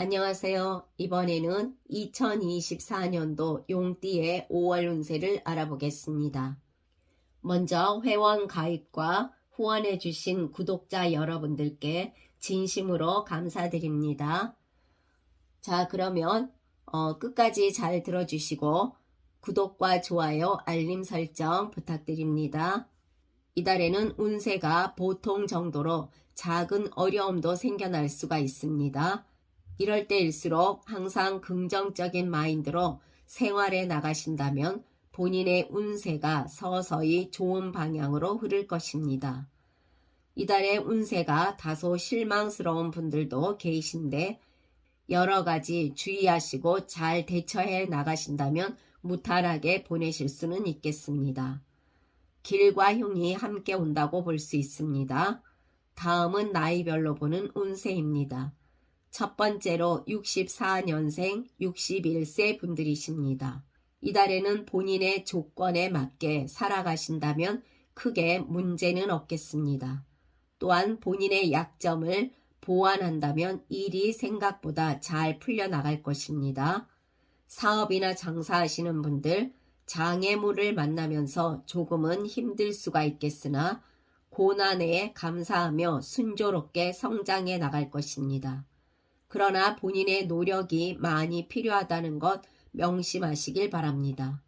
안녕하세요. 이번에는 2024년도 용띠의 5월 운세를 알아보겠습니다. 먼저 회원 가입과 후원해주신 구독자 여러분들께 진심으로 감사드립니다. 자, 그러면 어, 끝까지 잘 들어주시고 구독과 좋아요, 알림 설정 부탁드립니다. 이달에는 운세가 보통 정도로 작은 어려움도 생겨날 수가 있습니다. 이럴 때일수록 항상 긍정적인 마인드로 생활에 나가신다면 본인의 운세가 서서히 좋은 방향으로 흐를 것입니다. 이달의 운세가 다소 실망스러운 분들도 계신데 여러 가지 주의하시고 잘 대처해 나가신다면 무탈하게 보내실 수는 있겠습니다. 길과 흉이 함께 온다고 볼 수 있습니다. 다음은 나이별로 보는 운세입니다. 첫 번째로 64년생 61세 분들이십니다. 이달에는 본인의 조건에 맞게 살아가신다면 크게 문제는 없겠습니다. 또한 본인의 약점을 보완한다면 일이 생각보다 잘 풀려나갈 것입니다. 사업이나 장사하시는 분들, 장애물을 만나면서 조금은 힘들 수가 있겠으나 고난에 감사하며 순조롭게 성장해 나갈 것입니다. 그러나 본인의 노력이 많이 필요하다는 것 명심하시길 바랍니다.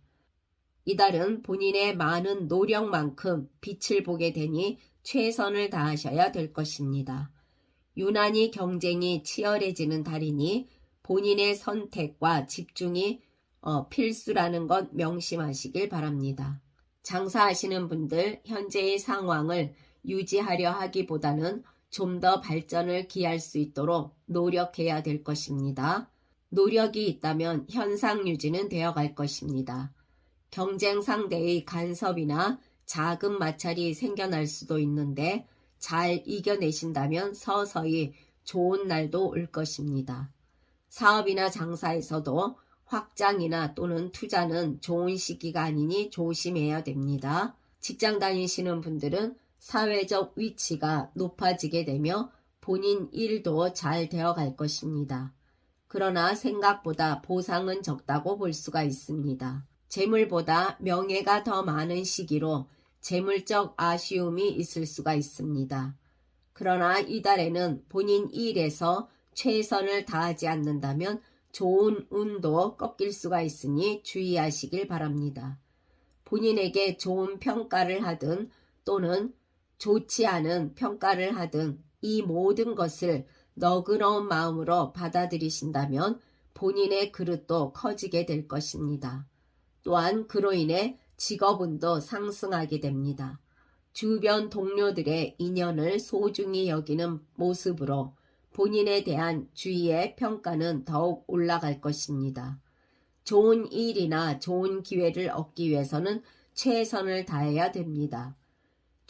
이달은 본인의 많은 노력만큼 빛을 보게 되니 최선을 다하셔야 될 것입니다. 유난히 경쟁이 치열해지는 달이니 본인의 선택과 집중이 어, 필수라는 것 명심하시길 바랍니다. 장사하시는 분들 현재의 상황을 유지하려 하기보다는 좀 더 발전을 기할 수 있도록 노력해야 될 것입니다. 노력이 있다면 현상 유지는 되어 갈 것입니다. 경쟁 상대의 간섭이나 자금 마찰이 생겨날 수도 있는데 잘 이겨내신다면 서서히 좋은 날도 올 것입니다. 사업이나 장사에서도 확장이나 또는 투자는 좋은 시기가 아니니 조심해야 됩니다. 직장 다니시는 분들은 사회적 위치가 높아지게 되며 본인 일도 잘 되어 갈 것입니다. 그러나 생각보다 보상은 적다고 볼 수가 있습니다. 재물보다 명예가 더 많은 시기로 재물적 아쉬움이 있을 수가 있습니다. 그러나 이달에는 본인 일에서 최선을 다하지 않는다면 좋은 운도 꺾일 수가 있으니 주의하시길 바랍니다. 본인에게 좋은 평가를 하든 또는 좋지 않은 평가를 하든 이 모든 것을 너그러운 마음으로 받아들이신다면 본인의 그릇도 커지게 될 것입니다. 또한 그로 인해 직업운도 상승하게 됩니다. 주변 동료들의 인연을 소중히 여기는 모습으로 본인에 대한 주의의 평가는 더욱 올라갈 것입니다. 좋은 일이나 좋은 기회를 얻기 위해서는 최선을 다해야 됩니다.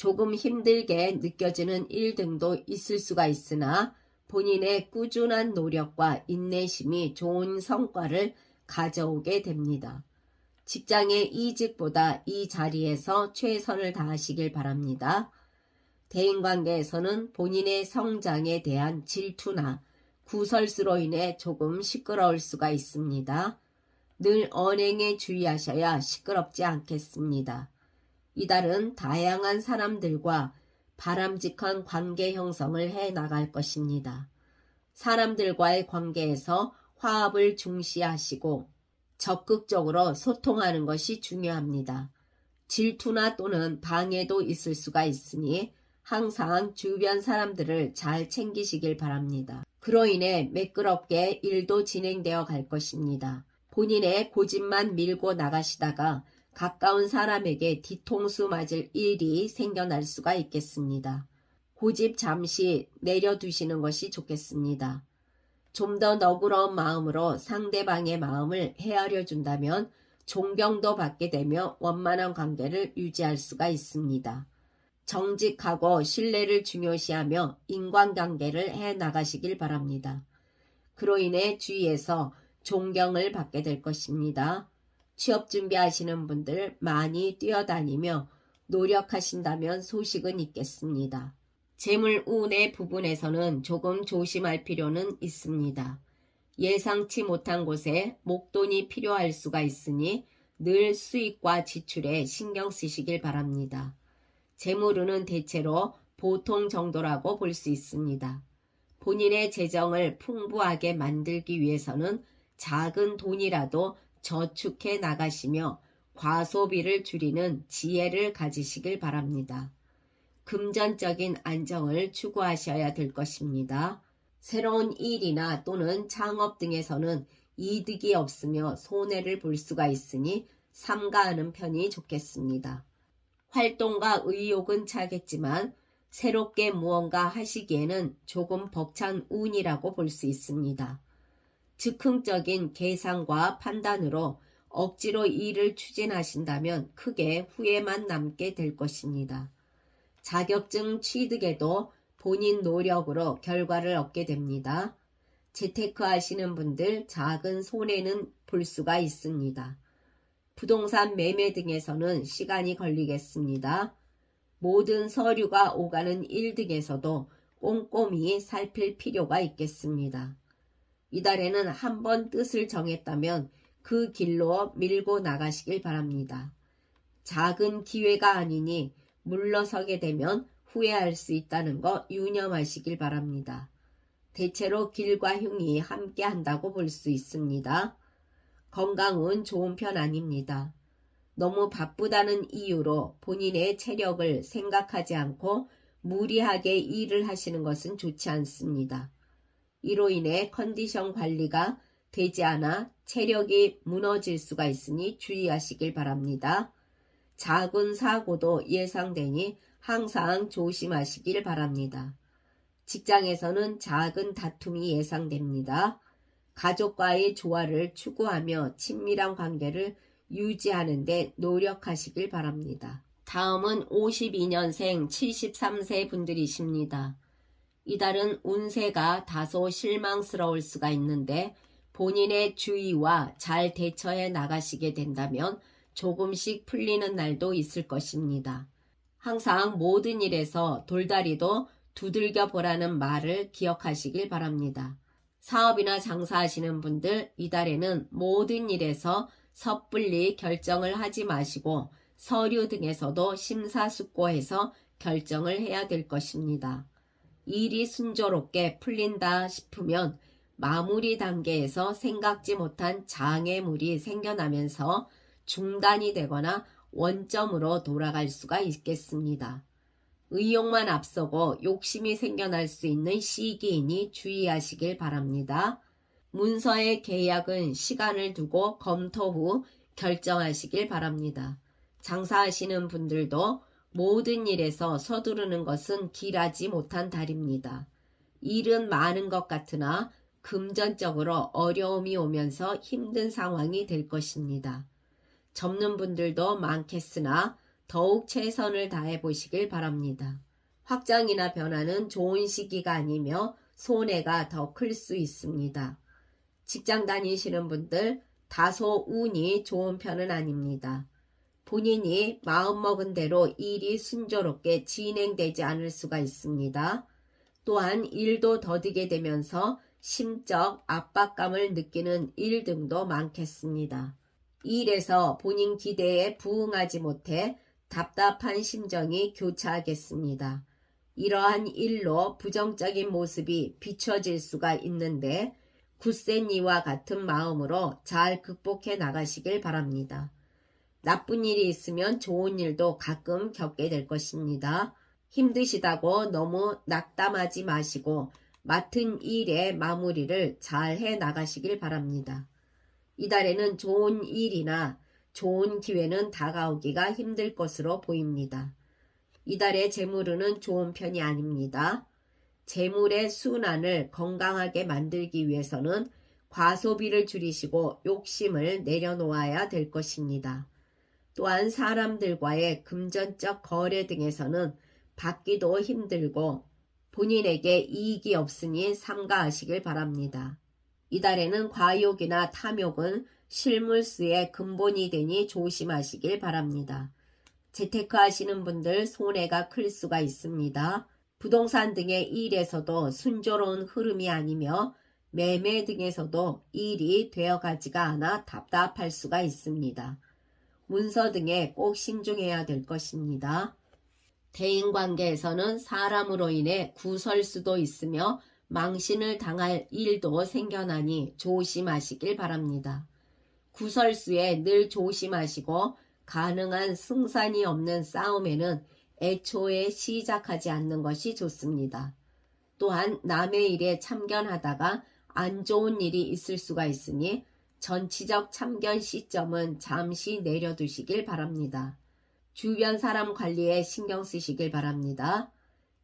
조금 힘들게 느껴지는 일 등도 있을 수가 있으나 본인의 꾸준한 노력과 인내심이 좋은 성과를 가져오게 됩니다. 직장의 이직보다 이 자리에서 최선을 다하시길 바랍니다. 대인관계에서는 본인의 성장에 대한 질투나 구설수로 인해 조금 시끄러울 수가 있습니다. 늘 언행에 주의하셔야 시끄럽지 않겠습니다. 이달은 다양한 사람들과 바람직한 관계 형성을 해 나갈 것입니다. 사람들과의 관계에서 화합을 중시하시고 적극적으로 소통하는 것이 중요합니다. 질투나 또는 방해도 있을 수가 있으니 항상 주변 사람들을 잘 챙기시길 바랍니다. 그로 인해 매끄럽게 일도 진행되어 갈 것입니다. 본인의 고집만 밀고 나가시다가 가까운 사람에게 뒤통수 맞을 일이 생겨날 수가 있겠습니다. 고집 잠시 내려두시는 것이 좋겠습니다. 좀 더 너그러운 마음으로 상대방의 마음을 헤아려 준다면 존경도 받게 되며 원만한 관계를 유지할 수가 있습니다. 정직하고 신뢰를 중요시하며 인간관계를 해 나가시길 바랍니다. 그로 인해 주위에서 존경을 받게 될 것입니다. 취업 준비하시는 분들 많이 뛰어다니며 노력하신다면 소식은 있겠습니다. 재물 운의 부분에서는 조금 조심할 필요는 있습니다. 예상치 못한 곳에 목돈이 필요할 수가 있으니 늘 수입과 지출에 신경 쓰시길 바랍니다. 재물운은 대체로 보통 정도라고 볼 수 있습니다. 본인의 재정을 풍부하게 만들기 위해서는 작은 돈이라도 저축해 나가시며 과소비를 줄이는 지혜를 가지시길 바랍니다. 금전적인 안정을 추구하셔야 될 것입니다. 새로운 일이나 또는 창업 등에서는 이득이 없으며 손해를 볼 수가 있으니 삼가하는 편이 좋겠습니다. 활동과 의욕은 차겠지만 새롭게 무언가 하시기에는 조금 벅찬 운이라고 볼 수 있습니다. 즉흥적인 계산과 판단으로 억지로 일을 추진하신다면 크게 후회만 남게 될 것입니다. 자격증 취득에도 본인 노력으로 결과를 얻게 됩니다. 재테크 하시는 분들 작은 손해는 볼 수가 있습니다. 부동산 매매 등에서는 시간이 걸리겠습니다. 모든 서류가 오가는 일 등에서도 꼼꼼히 살필 필요가 있겠습니다. 이달에는 한 번 뜻을 정했다면 그 길로 밀고 나가시길 바랍니다. 작은 기회가 아니니 물러서게 되면 후회할 수 있다는 거 유념하시길 바랍니다. 대체로 길과 흉이 함께 한다고 볼 수 있습니다. 건강은 좋은 편 아닙니다. 너무 바쁘다는 이유로 본인의 체력을 생각하지 않고 무리하게 일을 하시는 것은 좋지 않습니다. 이로 인해 컨디션 관리가 되지 않아 체력이 무너질 수가 있으니 주의하시길 바랍니다. 작은 사고도 예상되니 항상 조심하시길 바랍니다. 직장에서는 작은 다툼이 예상됩니다. 가족과의 조화를 추구하며 친밀한 관계를 유지하는데 노력하시길 바랍니다. 다음은 52년생 73세 분들이십니다. 이달은 운세가 다소 실망스러울 수가 있는데 본인의 주의와 잘 대처해 나가시게 된다면 조금씩 풀리는 날도 있을 것입니다. 항상 모든 일에서 돌다리도 두들겨 보라는 말을 기억하시길 바랍니다. 사업이나 장사하시는 분들 이달에는 모든 일에서 섣불리 결정을 하지 마시고 서류 등에서도 심사숙고해서 결정을 해야 될 것입니다. 일이 순조롭게 풀린다 싶으면 마무리 단계에서 생각지 못한 장애물이 생겨나면서 중단이 되거나 원점으로 돌아갈 수가 있겠습니다. 의욕만 앞서고 욕심이 생겨날 수 있는 시기이니 주의하시길 바랍니다. 문서의 계약은 시간을 두고 검토 후 결정하시길 바랍니다. 장사하시는 분들도 모든 일에서 서두르는 것은 길하지 못한 달입니다. 일은 많은 것 같으나 금전적으로 어려움이 오면서 힘든 상황이 될 것입니다. 접는 분들도 많겠으나 더욱 최선을 다해 보시길 바랍니다. 확장이나 변화는 좋은 시기가 아니며 손해가 더 클 수 있습니다. 직장 다니시는 분들 다소 운이 좋은 편은 아닙니다. 본인이 마음먹은 대로 일이 순조롭게 진행되지 않을 수가 있습니다. 또한 일도 더디게 되면서 심적 압박감을 느끼는 일 등도 많겠습니다. 일에서 본인 기대에 부응하지 못해 답답한 심정이 교차하겠습니다. 이러한 일로 부정적인 모습이 비춰질 수가 있는데 굳센 이와 같은 마음으로 잘 극복해 나가시길 바랍니다. 나쁜 일이 있으면 좋은 일도 가끔 겪게 될 것입니다. 힘드시다고 너무 낙담하지 마시고 맡은 일의 마무리를 잘 해 나가시길 바랍니다. 이달에는 좋은 일이나 좋은 기회는 다가오기가 힘들 것으로 보입니다. 이달의 재물운은 좋은 편이 아닙니다. 재물의 순환을 건강하게 만들기 위해서는 과소비를 줄이시고 욕심을 내려놓아야 될 것입니다. 또한 사람들과의 금전적 거래 등에서는 받기도 힘들고 본인에게 이익이 없으니 삼가하시길 바랍니다. 이달에는 과욕이나 탐욕은 실물수의 근본이 되니 조심하시길 바랍니다. 재테크 하시는 분들 손해가 클 수가 있습니다. 부동산 등의 일에서도 순조로운 흐름이 아니며 매매 등에서도 일이 되어가지가 않아 답답할 수가 있습니다. 문서 등에 꼭 신중해야 될 것입니다. 대인관계에서는 사람으로 인해 구설 수도 있으며 망신을 당할 일도 생겨나니 조심하시길 바랍니다. 구설수에 늘 조심하시고 가능한 승산이 없는 싸움에는 애초에 시작하지 않는 것이 좋습니다. 또한 남의 일에 참견하다가 안 좋은 일이 있을 수가 있으니 전치적 참견 시점은 잠시 내려두시길 바랍니다. 주변 사람 관리에 신경 쓰시길 바랍니다.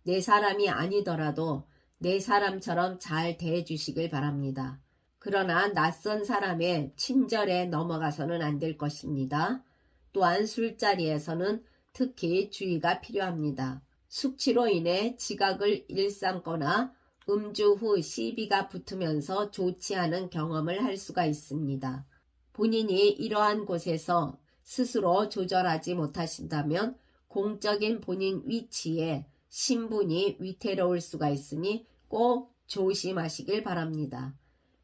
내 사람이 아니더라도 내 사람처럼 잘 대해주시길 바랍니다. 그러나 낯선 사람의 친절에 넘어가서는 안 될 것입니다. 또한 술자리에서는 특히 주의가 필요합니다. 숙취로 인해 지각을 일삼거나 음주 후 시비가 붙으면서 좋지 않은 경험을 할 수가 있습니다. 본인이 이러한 곳에서 스스로 조절하지 못하신다면 공적인 본인 위치에 신분이 위태로울 수가 있으니 꼭 조심하시길 바랍니다.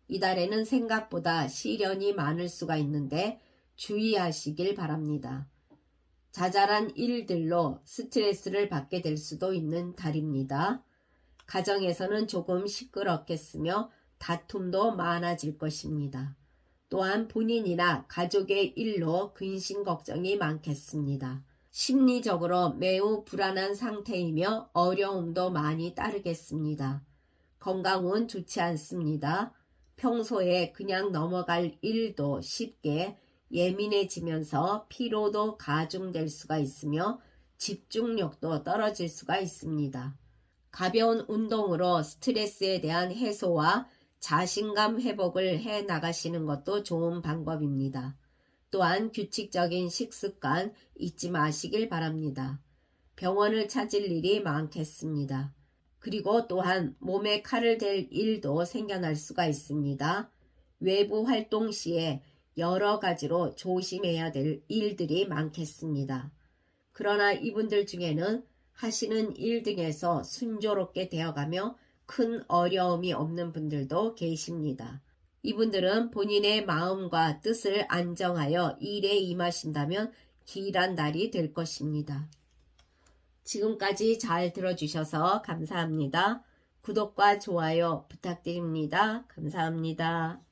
이달에는 생각보다 시련이 많을 수가 있는데 주의하시길 바랍니다. 자잘한 일들로 스트레스를 받게 될 수도 있는 달입니다. 가정에서는 조금 시끄럽겠으며 다툼도 많아질 것입니다. 또한 본인이나 가족의 일로 근심 걱정이 많겠습니다. 심리적으로 매우 불안한 상태이며 어려움도 많이 따르겠습니다. 건강은 좋지 않습니다. 평소에 그냥 넘어갈 일도 쉽게 예민해지면서 피로도 가중될 수가 있으며 집중력도 떨어질 수가 있습니다. 가벼운 운동으로 스트레스에 대한 해소와 자신감 회복을 해 나가시는 것도 좋은 방법입니다. 또한 규칙적인 식습관 잊지 마시길 바랍니다. 병원을 찾을 일이 많겠습니다. 그리고 또한 몸에 칼을 댈 일도 생겨날 수가 있습니다. 외부 활동 시에 여러 가지로 조심해야 될 일들이 많겠습니다. 그러나 이분들 중에는 하시는 일 등에서 순조롭게 되어가며 큰 어려움이 없는 분들도 계십니다. 이분들은 본인의 마음과 뜻을 안정하여 일에 임하신다면 길한 날이 될 것입니다. 지금까지 잘 들어주셔서 감사합니다. 구독과 좋아요 부탁드립니다. 감사합니다.